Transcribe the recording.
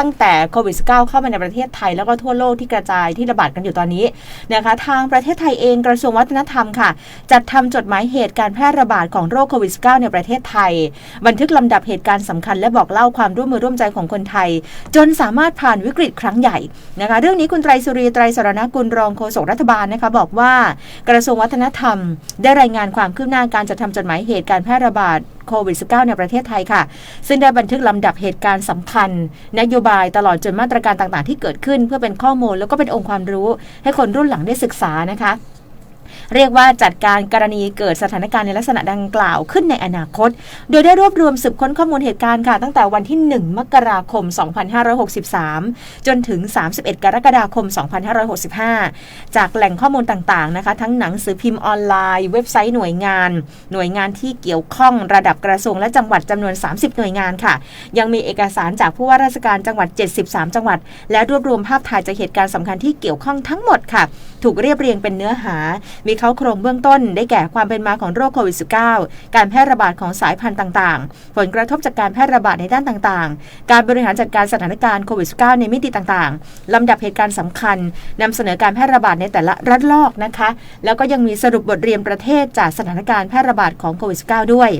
ตั้งแต่โควิด -19 เข้ามาในประเทศไทย แล้วก็ทั่วโลกที่กระจายที่ระบาดกันอยู่ตอนนี้นะคะทางประเทศไทยเองกระทรวงวัฒนธรรมค่ะ จัดทำจดหมายเหตุการแพร่ระบาดของโรคโควิด -19 ในประเทศไทย บันทึกลำดับเหตุการณ์สำคัญและบอกเล่าความร่วมมือร่วมใจของคนไทย จนสามารถผ่านวิกฤตครั้งใหญ่นะคะเรื่องนี้คุณไตรสุรีไตรสรณกุลรองโฆษกรัฐบาลนะคะบอกว่ากระทรวงวัฒนธรรม ได้รายงานความคืบหน้าการจัดทำจดหมายเหตุการแพร่ระบาดโควิด -19 ในประเทศไทยค่ะ ซึ่งได้บันทึกลำดับเหตุการณ์สำคัญ นโยบายตลอดจนมาตรการต่างๆ ที่เกิดขึ้น เพื่อเป็นข้อมูลแล้วก็เป็นองค์ความรู้ ให้คนรุ่นหลังได้ศึกษานะคะ เรียกว่าจัดการกรณีเกิดสถานการณ์ในลักษณะดังกล่าวขึ้นในอนาคต โดยได้รวบรวมสืบค้นข้อมูลเหตุการณ์ค่ะ ตั้งแต่วันที่ 1 มกราคม 2563 จนถึง 31 กรกฎาคม 2565 จากแหล่งข้อมูลต่างๆนะคะ ทั้งหนังสือพิมพ์ออนไลน์ เว็บไซต์หน่วยงาน หน่วยงานที่เกี่ยวข้องระดับกระทรวงและจังหวัดจำนวน 30 หน่วยงานค่ะ ยังมีเอกสารจากผู้ว่าราชการจังหวัด 73 จังหวัด และรวบรวมภาพถ่ายจากเหตุการณ์สำคัญที่เกี่ยวข้องทั้งหมดค่ะ ถูกเรียบเรียงเป็นเนื้อหา มีเขาโครงเบื้องต้น ได้แก่ความเป็นมาของโรคโควิด -19 การแพร่ระบาดของสายพันธุ์ต่างๆ ผลกระทบจากการแพร่ระบาดในด้านต่างๆ การบริหารจัดการสถานการณ์โควิด -19 ในมิติต่างๆลำดับเหตุการณ์สำคัญนำเสนอการแพร่ระบาดในแต่ละระลอกนะคะ แล้วก็ยังมีสรุปบทเรียนประเทศจากสถานการณ์แพร่ระบาดของโควิด -19 ด้วย